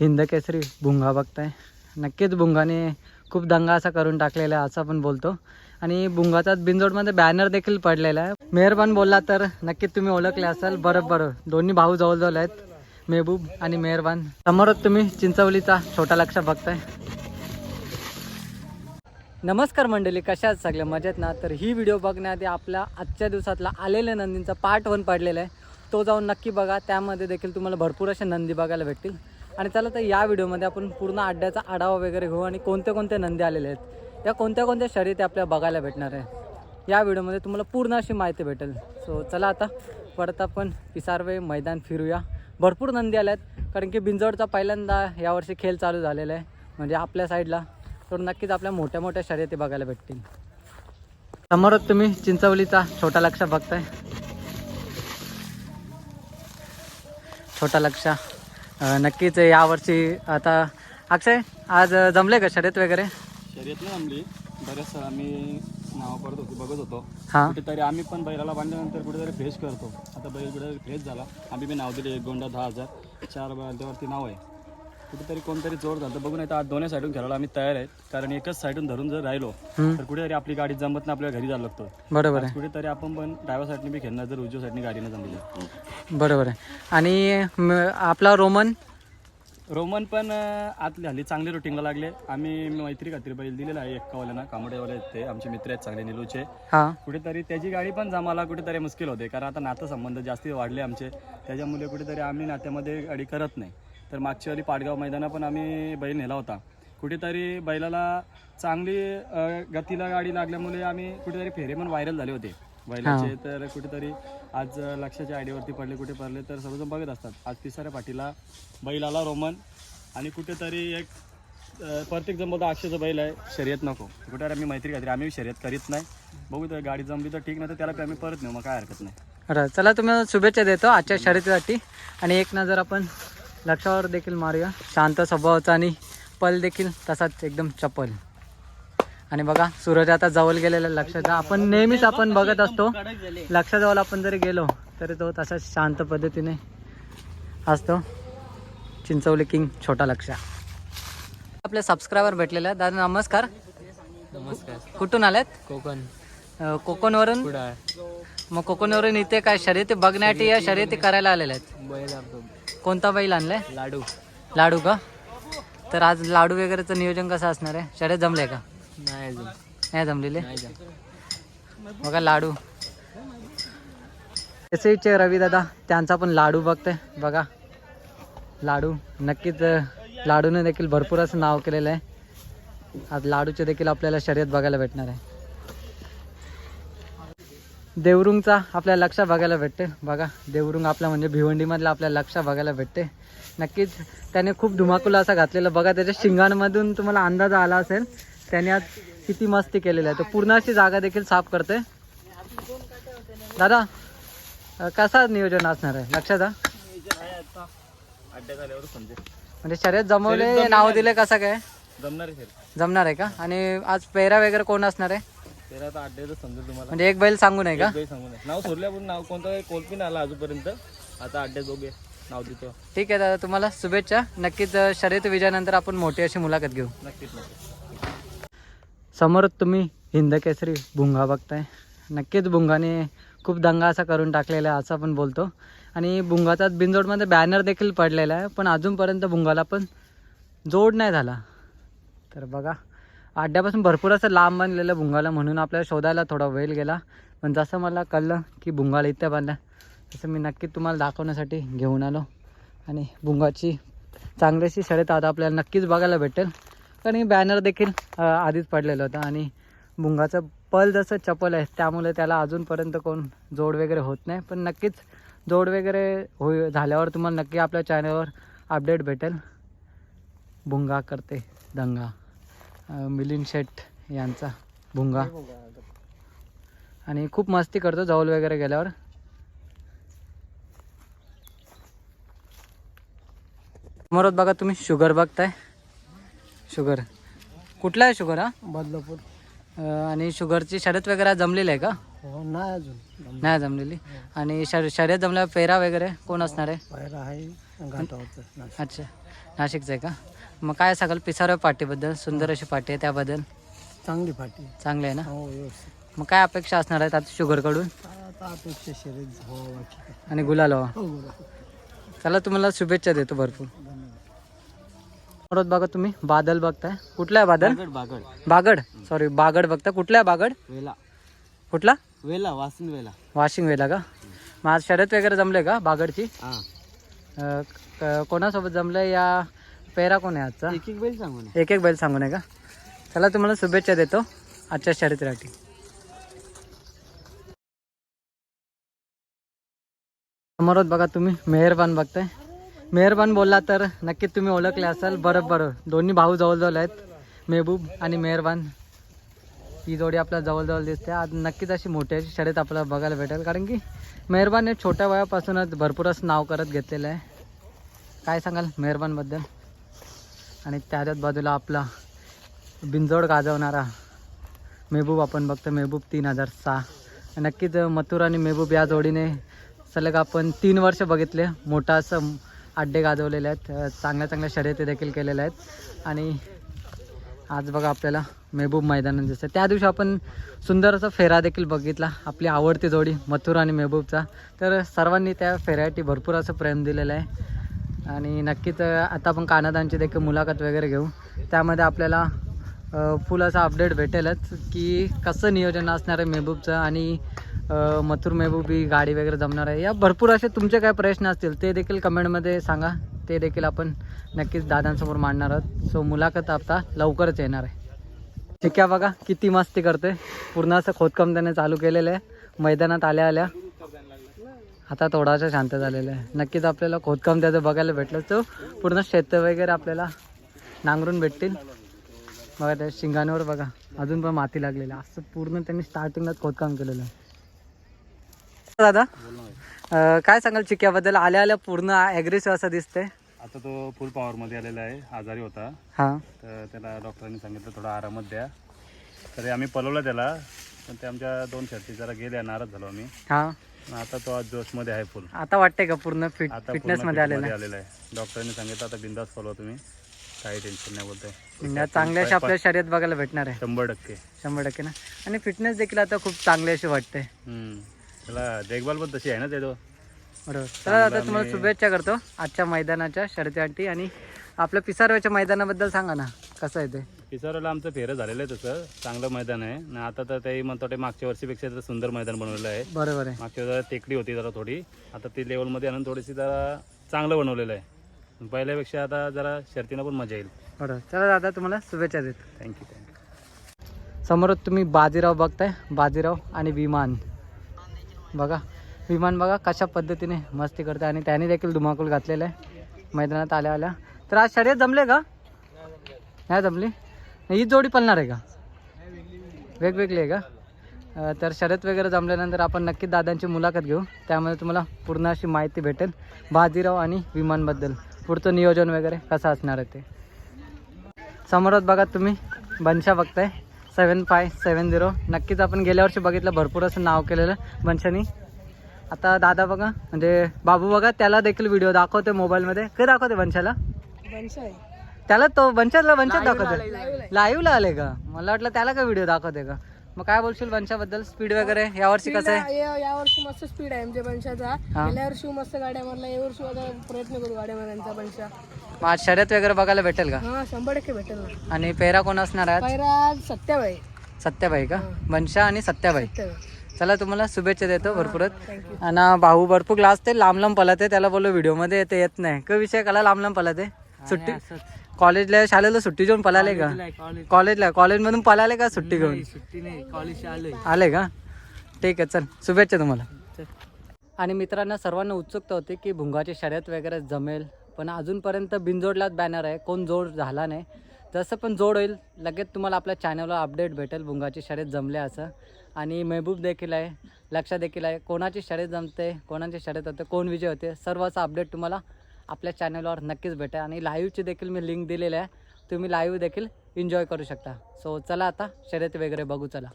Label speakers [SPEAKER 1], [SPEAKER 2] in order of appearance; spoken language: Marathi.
[SPEAKER 1] हिंद केसरी भुंगा बघताय. नक्कीच भुंगाने खूप दंगा असा करून टाकलेला आहे असं आपण बोलतो. आणि भुंगाचा बिंजोडमध्ये बॅनर देखील पडलेला आहे. मेहरबान बोलला तर नक्कीच तुम्ही ओळखले असाल. बरोबर दोन्ही भाऊ जवळजवळ आहेत मेहबूब आणि मेहरबान समोरच तुम्ही चिंचवलीचा छोटा लक्ष बघताय. नमस्कार मंडळी कशा आहेत सगळ्या मजेत ना? तर ही व्हिडिओ बघण्याआधी आपल्या आजच्या दिवसातला आलेल्या नंदींचा पार्ट वन पडलेला आहे. तो जाऊन नक्की बघा. त्यामध्ये देखील तुम्हाला भरपूर अशा नंदी बघायला भेटतील. आणि चला तर या व्हिडिओमध्ये आपण पूर्ण अड्ड्याचा आढावा वगैरे घेऊ आणि कोणते कोणते नंदी आलेले आहेत. या कोणत्या कोणत्या शर्यती आपल्याला बघायला भेटणार आहे. या व्हिडिओमध्ये तुम्हाला पूर्ण अशी माहिती भेटेल. सो चला आता परत आपण पिसारवे मैदान फिरूया. भरपूर नंदी आल्या आहेत कारण की बिंजोडचा पहिल्यांदा यावर्षी खेळ चालू झालेला आहे. म्हणजे आपल्या साईडला तर नक्कीच आपल्या मोठ्या मोठ्या शर्यती बघायला भेटतील. समोरच तुम्ही चिंचवलीचा छोटा लक्ष बघताय. छोटा लक्ष. नक्कीच यावर्षी आता अक्षय आज जमले का शर्यत वगैरे?
[SPEAKER 2] शर्यत नाही आमली बरेच आम्ही नाव पडत होतो बघत होतो.
[SPEAKER 1] हां.
[SPEAKER 2] कुठेतरी आम्ही पण बैलाला बांधल्यानंतर कुठेतरी फ्रेश करतो. आता बैल कुठेतरी फ्रेश झाला. आम्ही बी नाव दिले एक गोंडा दहा हजार. चार बैलावरती नाव आहे. कुठेतरी कोणतरी जोर झालं बघून आज दोन्ही साईडून खेळायला आम्ही तयार आहेत. कारण एकच साईडून धरून जर राहिलो तर कुठेतरी आपली गाडी जमत नाही आपल्या घरी जायला लागतो.
[SPEAKER 1] बरोबर आहे.
[SPEAKER 2] कुठेतरी आपण पण ड्रायव्हर साईडने बी खेळणार जर उजव्या साईडने गाडीनं जमली
[SPEAKER 1] बरोबर आहे. आणि आपला रोमन?
[SPEAKER 2] रोमन पण आतली हल्ली चांगले रुटीनला लागले. आम्ही मैत्री खात्री बैल दिलेला आहे एक्कावाल्यांना. कांबडेवाले आहेत ते आमचे मित्र आहेत चांगले निलूचे.
[SPEAKER 1] हां.
[SPEAKER 2] कुठेतरी त्याची गाडी पण जमाला कुठेतरी मुश्किल होते कारण आता नातेसंबंध जास्ती वाढले आमचे. त्याच्यामुळे कुठेतरी आम्ही नात्यामध्ये गाडी करत नाही. तर मागच्या वेळी पाडगाव मैदाना पण आम्ही बैल नेला होता. कुठेतरी बैलाला चांगली गतीला गाडी लागल्यामुळे आम्ही कुठेतरी फेरे पण व्हायरल झाले होते. बैलाचे तर कुठेतरी आज लक्षाच्या आयडीवरती पडले कुठे पडले तर सर्वजण बघत असतात. आज तिसऱ्या पाठीला बैल आला रोमन आणि कुठेतरी एक प्रत्येक जण बोलतो अक्षयचं बैल आहे शर्यत नको. कुठे आम्ही मैत्री खात्री आम्ही शर्यत करीत नाही. बघू तर गाडी जमली तर ठीक नाही तर त्याला आम्ही परत नेऊ मग काय हरकत नाही.
[SPEAKER 1] चला तुम्ही शुभेच्छा देतो आजच्या शर्यतीसाठी. आणि एक नजर आपण लक्षावर देखील मारूया. शांत स्वभावाचा आणि पल देखील तसाच एकदम चपल. आणि बघा सूरज आता जवळ गेलेला लक्षाचा आपण नेहमीच आपण बघत असतो लक्षाजवळ आपण जरी गेलो तरी तो तसाच शांत पद्धतीने असतो. चिंचवली किंग छोटा लक्ष. आपले सबस्क्रायबर भेटलेले दादा नमस्कार.
[SPEAKER 3] नमस्कार.
[SPEAKER 1] कुठून आलेत?
[SPEAKER 3] कोकण.
[SPEAKER 1] कोकणवरून? मग कोकणवरून इथे काय शर्यती बघण्यासाठी या शर्यती करायला आलेल्या आहेत? कोणता बैल आणलाय?
[SPEAKER 3] लाडू.
[SPEAKER 1] लाडू का? तर आज लाडू वगैरेचं नियोजन कसं असणार आहे? शर्यत जमले का?
[SPEAKER 3] नाही
[SPEAKER 1] नाही जमलेले? बघा लाडू. तसेच रवी दादा त्यांचा पण लाडू बघते बघा. लाडू. नक्कीच लाडूने देखील भरपूर असं नाव केलेलं आहे. आज लाडूचे देखील आपल्याला शर्यत बघायला भेटणार आहे. देवरुंगचा आपल्याला लक्ष बघायला भेटते. बघा देवरुंग आपला म्हणजे भिवंडीमधला आपल्याला लक्ष बघायला भेटते. नक्कीच त्याने खूप धुमाकूल असा घातलेला. बघा त्याच्या शिंगांमधून तुम्हाला अंदाज आला असेल. त्याने आज किती मस्ती केलेली आहे. तो पूर्ण अशी जागा देखील साफ करते दादा कसा नियोजन असणार आहे? लक्षात म्हणजे शर्यत जमवले नाव दिले कसं काय?
[SPEAKER 2] जमणार आहे. सर
[SPEAKER 1] जमणार आहे का? आणि आज पेहरा वगैरे कोण असणार आहे?
[SPEAKER 2] समजेल तुम्हाला.
[SPEAKER 1] म्हणजे एक बैल सांगू नये का?
[SPEAKER 2] सांगू नये. नाव सोडल्यापासून नाव कोणतं कोलपी नाही आला अजूनपर्यंत. आता अड्ड्यात दोघे. नाव देतो.
[SPEAKER 1] ठीक आहे दादा तुम्हाला शुभेच्छा. नक्कीच अं, शर्यत विजयानंतर आपण मोठी अशी मुलाखत घेऊ.
[SPEAKER 2] नक्कीच नक्कीच.
[SPEAKER 1] समोरच तुम्ही हिंद केसरी भुंगा बघताय. नक्कीच भुंगाने खूप दंगा असा करून टाकलेला आहे असं आपण बोलतो. आणि भुंगाचा बिंजोडमध्ये बॅनर देखील पडलेला आहे पण अजूनपर्यंत भुंगाला पण जोड नाही झाला. तर बघा. अड्ड्यापासून भरपूर असं लांब बांधलेलं भुंगाला म्हणून आपल्याला शोधायला थोडा वेळ गेला. पण जसं मला कळलं की भुंगाला इथे बांधला तसं मी नक्कीच तुम्हाला दाखवण्यासाठी घेऊन आलो. आणि भुंगाची चांगलीशी शर्यत आता आपल्याला नक्कीच बघायला भेटेल. कारण मी बॅनर देखील आधीच पडलेलं होतं. आणि भुंगाचं पल जसं चपल आहे त्यामुळे त्याला अजूनपर्यंत कोण जोड वगैरे होत नाही. पण नक्कीच जोड वगैरे होई झाल्यावर तुम्हाला नक्की आपल्या चॅनलवर अपडेट भेटेल. भुंगा करते दंगा. मिलिंद शेठ यांचा भुंगा. आणि खूप मस्ती करतो जवळ वगैरे गेल्यावर. समोरच बघा तुम्ही शुगर बघताय. शुगर. कुठला आहे शुगर हा?
[SPEAKER 3] बदलापूर.
[SPEAKER 1] आणि शुगरची शर्यत वगैरे जमलेली आहे का?
[SPEAKER 3] हो नाही अजून.
[SPEAKER 1] नाही जमलेली. आणि शर शर्यत जमल्यावर पेरा वगैरे कोण असणार आहे.
[SPEAKER 2] घाटावरचं
[SPEAKER 1] अच्छा. नाशिकचं आहे का? मग काय सांगाल पिसारा पाटीबद्दल सुंदर अशी पाटी आहे त्याबद्दल?
[SPEAKER 2] चांगली फाटी
[SPEAKER 1] चांगले आहे ना?
[SPEAKER 2] हो व्यवस्थित.
[SPEAKER 1] मग काय अपेक्षा असणार आहेत आता शुगरकडून?
[SPEAKER 2] आता अपेक्षा शर्यत हो.
[SPEAKER 1] आणि गुलाल हवा?
[SPEAKER 2] हो बोला.
[SPEAKER 1] चला तुम्हाला शुभेच्छा देतो भरपूर. परत बघा तुम्ही बादल बघताय. कुठला आहे बादल?
[SPEAKER 3] बागड
[SPEAKER 1] बागड. सॉरी बागड बघता. कुठला आहे बागड?
[SPEAKER 3] वेला.
[SPEAKER 1] कुठला?
[SPEAKER 3] वेला वासिन वेला.
[SPEAKER 1] वाशिंग वेला का? मग आज शर्यत वगैरे जमले का बागडची?
[SPEAKER 3] हा.
[SPEAKER 1] अं, कोणासोबत जमलं या पेरा कोण आहे आजचा?
[SPEAKER 3] एक एक बैल सांगू ना
[SPEAKER 1] एक एक बैल सांगू नये का? चला तुम्हाला शुभेच्छा देतो आजच्या शर्यतीसाठी समोरच बघा तुम्ही मेहरबान बघताय. मेहरबान बोलला तर नक्कीच तुम्ही ओळखले असाल. बरोबर दोन्ही भाऊ जवळजवळ आहेत मेहबूब आणि मेहरबान. ही जोडी आपल्याला जवळजवळ दिसते. आज नक्कीच अशी मोठी अशी शर्यत आपल्याला बघायला भेटेल. कारण की मेहरबान हे छोट्या वयापासूनच भरपूर असं नाव करत घेतलेलं आहे. काय सांगाल मेहरबानबद्दल? आणि त्याच्याच बाजूला आपला बिंजोड गाजवणारा मेहबूब आपण बघतो मेहबूब तीन हजार सहा. नक्कीच मथुर आणि मेहबूब या जोडीने सलग आपण तीन वर्ष बघितले. मोठा असं अड्डे गाजवलेले आहेत. चांगल्या चांगल्या शर्यती देखील केलेल्या आहेत. आणि आज बघा आपल्याला मेहबूब मैदानात दिसतं त्या दिवशी आपण सुंदर असा फेरा देखील बघितला. आपली आवडती जोडी मथुर आणि मेहबूबचा. तर सर्वांनी त्या फेऱ्यासाठी भरपूर असं प्रेम दिलेलं आहे. आणि नक्कीच आता आपण कानादांची देखील मुलाखत वगैरे घेऊ. त्यामध्ये आपल्याला फुल असं अपडेट भेटेलच की कसं नियोजन असणार आहे मेहबूबचं आणि मथुर मेहबूब ही गाडी वगैरे जमणार आहे. या भरपूर असे तुमचे काय प्रश्न असतील ते देखील कमेंटमध्ये सांगा. ते देखील आपण नक्कीच दादांसमोर मांडणार आहोत. सो मुलाखत आता लवकरच येणार आहे. ठीक आहे बघा किती मस्ती करते पूर्ण असं खोदकाम त्याने चालू केलेलं आहे. मैदानात आल्या आल्या. आता थोडासा शांत झालेला आहे. नक्कीच आपल्याला खोदकाम त्याचं बघायला भेटलं तर पूर्ण शेत वगैरे आपल्याला नांगरून भेटतील. बघा त्या शिंगांवर बघा. अजून पण माती लागलेली. असं पूर्ण त्यांनी स्टार्टिंगलाच खोदकाम केलेलं आहे. दादा काय सांगाल चिक्याबद्दल आल्या आल्या पूर्ण ॲग्रेसिव्ह असं दिसतंय.
[SPEAKER 2] आता तो फुल पॉवरमध्ये आलेला आहे. आजारी होता.
[SPEAKER 1] हां.
[SPEAKER 2] तर त्याला डॉक्टरांनी सांगितलं थोडा आरामात द्या. तरी आम्ही पलवलं त्याला. पण ते आमच्या दोन शर्ती जरा गेल्या नाराज झालो आम्ही.
[SPEAKER 1] हां.
[SPEAKER 2] आता तो आज जोशमध्ये आहे फुल
[SPEAKER 1] आता वाटतंय का पूर्ण फिट
[SPEAKER 2] आता
[SPEAKER 1] फिटनेसमध्ये आलेला आहे?
[SPEAKER 2] आलेला आहे. डॉक्टरांनी सांगितलं आता बिंदास फॉलो तुम्ही. काही टेन्शन नाही बोलताय.
[SPEAKER 1] म्हणजे चांगली अशी आपल्या शर्यत बघायला भेटणार आहे.
[SPEAKER 2] शंभर टक्के.
[SPEAKER 1] शंभर टक्के ना? आणि फिटनेस देखील आता खूप चांगली अशी वाटते
[SPEAKER 2] हम्म. त्याला देखभाल पण तशी आहे ना ते तो?
[SPEAKER 1] बरोबर. तर आता तुम्हाला शुभेच्छा करतो. आजच्या मैदानाच्या शर्यतीसाठी आणि आपल्या पिसारव्याच्या मैदानाबद्दल सांगा ना. कसं आहे ते?
[SPEAKER 2] पिसारोला आमचं फेरं झालेलं आहे तसं. चांगलं मैदान आहे. आणि आता तर ते म्हणतो ते मागच्या वर्षीपेक्षा तर सुंदर मैदान बनवलेलं आहे.
[SPEAKER 1] बरोबर आहे
[SPEAKER 2] मागच्या वेळेला टेकडी होती जरा थोडी. आता ती लेवलमध्ये आणून थोडीशी जरा चांगलं बनवलेलं आहे. पहिल्यापेक्षा आता जरा शर्तीनं पण मजा येईल.
[SPEAKER 1] बरोबर चला दादा तुम्हाला शुभेच्छा देतो.
[SPEAKER 2] थँक्यू थँक्यू
[SPEAKER 1] समोरच तुम्ही बाजीराव बघताय. बाजीराव आणि विमान. बघा. विमान बघा कशा पद्धतीने मस्ती करते आणि त्याने देखील धुमाकूल घातलेलं आहे. मैदानात आल्या आल्या. तर आज शर्यत जमले का? नाही जमली? ही जोडी पळणार आहे का? वेगवेगळी आहे का? तर शर्यत वगैरे जमल्यानंतर आपण नक्कीच दादांची मुलाखत घेऊ. त्यामध्ये तुम्हाला पूर्ण अशी माहिती भेटेल. बाजीराव आणि विमानबद्दल. पुढचं नियोजन वगैरे कसं असणार आहे ते. समोरच बघा तुम्ही. बनशा बघताय. सेवन फाय सेवन झिरो नक्कीच आपण गेल्या वर्षी बघितलं. भरपूर असं नाव केलेलं बनशानी आता दादा बघा. म्हणजे बाबू बघा त्याला देखील व्हिडिओ दाखवते मोबाईलमध्ये काय दाखवते बनशाला त्याला तो बनशाला बनशात दाखवते लाईव्हला आले का? मला वाटलं त्याला काय व्हिडिओ दाखवते का? मग काय बोलशील बनशाबद्दल स्पीड वगैरे? यावर्षी कसं आहे?
[SPEAKER 4] या या वर्षी मस्त स्पीड आहे बनशाचा
[SPEAKER 1] हा.
[SPEAKER 4] गेल्या वर्षी मस्त गाड्या मारला या वर्षी आता प्रयत्न करू गाड्या मारण्याचा बनशा
[SPEAKER 1] मग शर्यत वगैरे बघायला भेटेल का?
[SPEAKER 4] हा शंभर टक्के भेटेल ना.
[SPEAKER 1] आणि पेरा कोण असणार आहे
[SPEAKER 4] सत्याबाई.
[SPEAKER 1] सत्याबाई का? बनशा आणि सत्याबाई. चला तुम्हाला शुभेच्छा देतो भरपूरच. आणि भाऊ भरपूर क्लास ते लांब लांब पळते त्याला बोललो व्हिडिओमध्ये येते येत नाही. काय विषय कला लांब लांब पळते सुट्टी? कॉलेजला शाळेला सुट्टी घेऊन पळाले का?
[SPEAKER 3] कॉलेज.
[SPEAKER 1] कॉलेजला कॉलेजमधून पळाले का सुट्टी घेऊन?
[SPEAKER 3] सुट्टी नाही कॉलेज
[SPEAKER 1] आले का? ठीक आहे चल. शुभेच्छा तुम्हाला. आणि मित्रांना सर्वांना उत्सुकता होती की भुंगाची शर्यत वगैरे जमेल पण अजूनपर्यंत बिनजोडलाच बॅनर आहे. कोण जोड झाला नाही. जसं पण जोड होईल लगेच तुम्हाला आपल्या चॅनलवर अपडेट भेटेल भुंगाची शर्यत जमले असं. आणि महबूब देखील आहे लक्ष देखील आहे. कोणाची शर्यत जमते कोणाची शर्यत होते कोण विजय होते सर्व असं अपडेट तुम्हाला आपल्या चॅनलवर नक्कीच भेटेल आणि लाईव्हची देखील मी लिंक दिलेली आहे. तुम्ही लाईव्ह देखील एन्जॉय करू शकता. सो चला आता शर्यत वगैरे बघू चला.